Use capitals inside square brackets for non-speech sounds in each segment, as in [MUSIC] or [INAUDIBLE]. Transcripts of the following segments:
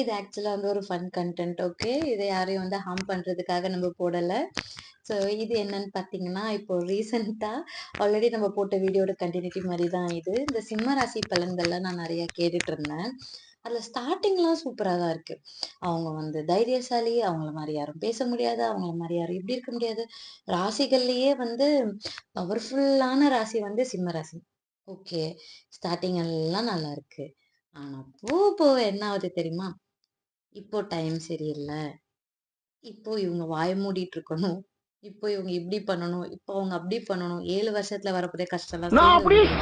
இது ஆக்சுவலாக வந்து ஒரு ஃபன் கன்டென்ட் ஓகே. இதை யாரையும் வந்து ஹார்ம் பண்ணுறதுக்காக நம்ம போடலை ஸோ இது என்னன்னு பார்த்தீங்கன்னா, இப்போ ரீசெண்டாக ஆல்ரெடி நம்ம போட்ட வீடியோட கண்டினியூட்டி மாதிரி தான் இது. இந்த சிம்ம ராசி பலன்கள்லாம் நான் நிறையா கேட்டுட்டுருந்தேன். அதில் ஸ்டார்டிங்லாம் சூப்பராக தான் இருக்குது அவங்க வந்து தைரியசாலி, அவங்கள மாதிரி யாரும் பேச முடியாது, அவங்கள மாதிரி யாரும் இப்படி இருக்க முடியாது. ராசிகள்லேயே வந்து பவர்ஃபுல்லான ராசி வந்து சிம்ம ராசி. ஓகே. ஸ்டார்டிங் எல்லாம் நல்லா இருக்குது ஆனா போக போக என்ன ஆகுது தெரியுமா? இப்போ டைம் சரியில்ல. இப்போ இவங்க வாய மூடிட்டு இருக்கணும். இப்போ இவங்க இப்படி பண்ணணும். இப்போ அவங்க அப்படி பண்ணணும். 7 வருஷத்துல.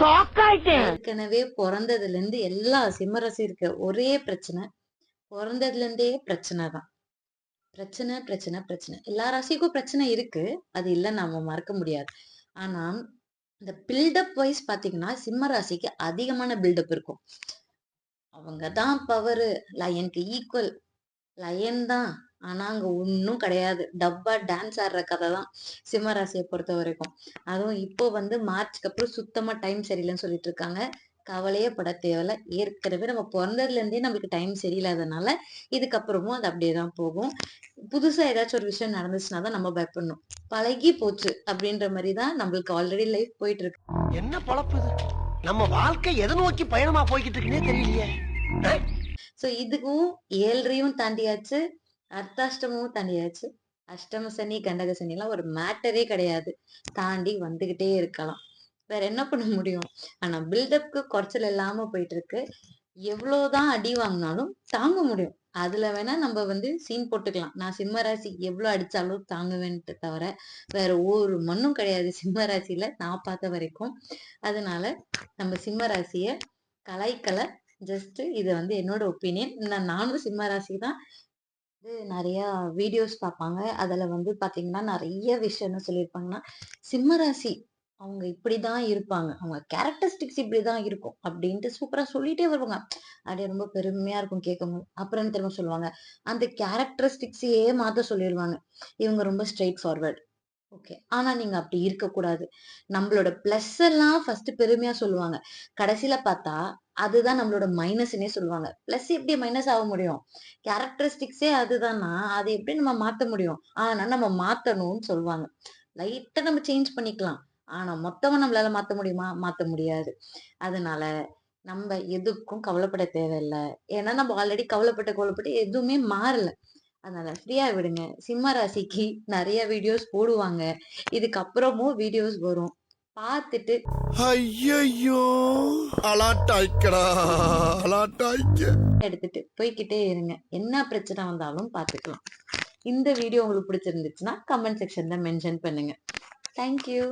ஷாக் ஆயிட்டேன் ஏற்கனவே பொறந்ததுலேருந்து எல்லா சிம்ம ராசி இருக்க ஒரே பிரச்சனை, பொறந்ததுலேருந்தே பிரச்சனை தான். பிரச்சனை, பிரச்சனை, பிரச்சனை. எல்லா ராசிக்கும் பிரச்சனை இருக்கு. அது இல்லன்னு நாம மறக்க முடியாது. ஆனா, இந்த பில்டப் வைஸ் பார்த்தீங்கன்னா, சிம்ம ராசிக்கு அதிகமான பில்டப் இருக்கும். அவங்க தான் பவரு. லயனுக்கு ஈக்குவல். லயன் தான். ஆனா, அங்க ஒன்றும் கிடையாது. டப்பா டான்ஸ் ஆடுற கதை தான். சிம்மராசியை பொறுத்த வரைக்கும் அதுவும் இப்போ வந்து மார்ச்க்கு அப்புறம் சுத்தமா டைம் சரியில்லைன்னு சொல்லிட்டு இருக்காங்க. கவலையே பட தேவையில்ல. ஏற்கனவே நம்ம பிறந்ததுலேருந்தே நம்மளுக்கு டைம் சரியில்லாதனால, இதுக்கப்புறமும் அது அப்படியே தான் போகும். புதுசா ஏதாச்சும் ஒரு விஷயம் நடந்துச்சுன்னா தான் நம்ம பயப்படணும். பழகி போச்சு அப்படின்ற மாதிரி தான் நம்மளுக்கு ஆல்ரெடி லைஃப் போயிட்டு இருக்கு. என்ன பழப்பு நம்ம வாழ்க்கை எதை நோக்கி பயணமா போய்கிட்டு இருக்குன்னே தெரியலையே சோ இதுக்கும் ஏழ்றையும் தாண்டியாச்சு. அர்த்தாஷ்டமும் தாண்டியாச்சு. அஷ்டம சனி, கண்டக சனிலாம் ஒரு மேட்டரே கிடையாது. தாண்டி வந்துகிட்டே இருக்கலாம். வேற என்ன பண்ண முடியும்? ஆனா பில்டப்க்கு குறைச்சல் இல்லாம போயிட்டு இருக்கு. எவ்வளவுதான் அடி வாங்குனாலும் தாங்க முடியும். அதுல வேணா நம்ம வந்து சீன் போட்டுக்கலாம். நான் சிம்ம ராசி எவ்வளோ அடிச்சாலும் தாங்குவேன்ட்டு தவிர, வேற ஒரு மண்ணும் கிடையாது [LAUGHS] சிம்ம ராசியில நான் பார்த்த வரைக்கும். அதனால நம்ம சிம்ம ராசிய கலாய்க்கல. ஜஸ்ட் இது வந்து என்னோட ஒப்பீனியன். நான் நானும் சிம்ம ராசி தான். வந்து நிறையா வீடியோஸ் பார்ப்பாங்க. அதுல வந்து பார்த்தீங்கன்னா, நிறைய விஷயம் என்ன சொல்லியிருப்பாங்கன்னா, சிம்மராசி அவங்க இப்படிதான் இருப்பாங்க. அவங்க கேரக்டரிஸ்டிக்ஸ் இப்படிதான் இருக்கும். அப்படின்ட்டு சூப்பரா சொல்லிட்டே வருவாங்க. அப்படியே ரொம்ப பெருமையா இருக்கும் கேட்கும்போது. அப்புறம் திரும்ப சொல்லுவாங்க? அந்த கேரக்டரிஸ்டிக்ஸையே மாத்த சொல்லிடுவாங்க இவங்க ரொம்ப ஸ்ட்ரெய்ட் ஃபார்வர்டு ஓகே. ஆனா நீங்க அப்படி இருக்கக்கூடாது. நம்மளோட பிளஸ் எல்லாம் ஃபர்ஸ்ட் பெருமையா சொல்லுவாங்க. கடைசியில பார்த்தா, அதுதான் நம்மளோட மைனஸ்னே சொல்லுவாங்க. பிளஸ் எப்படி மைனஸ் ஆக முடியும்? கேரக்டரிஸ்டிக்ஸே அதுதான்னா, அதை எப்படி நம்ம மாத்த முடியும்? ஆனா நம்ம மாத்தணும்னு சொல்லுவாங்க. லைட்டா நம்ம சேஞ்ச் பண்ணிக்கலாம். ஆனா மொத்தமா நம்மளால மாத்த முடியுமா? மாத்த முடியாது. அதனால நம்ம எதுக்கும் கவலைப்பட தேவையில்ல. ஏன்னா நம்ம ஆல்ரெடி கவலைப்பட்டு, கவலைப்பட்டு எதுவுமே மாறல. அதனால ஃப்ரீயா விடுங்க. சிம்ம ராசிக்கு நெறைய வீடியோஸ் போடுவாங்க. இதுக்கப்புறமும் வீடியோஸ் வரும். பார்த்துட்டு அலாட்டாய்க்க எடுத்துட்டு போய்க்கிட்டே இருங்க. என்ன பிரச்சனை வந்தாலும் பார்த்துக்கலாம். இந்த வீடியோ உங்களுக்கு பிடிச்சிருந்துச்சுன்னா, கமெண்ட் செக்ஷன்ல மென்ஷன் பண்ணுங்க. Thank you.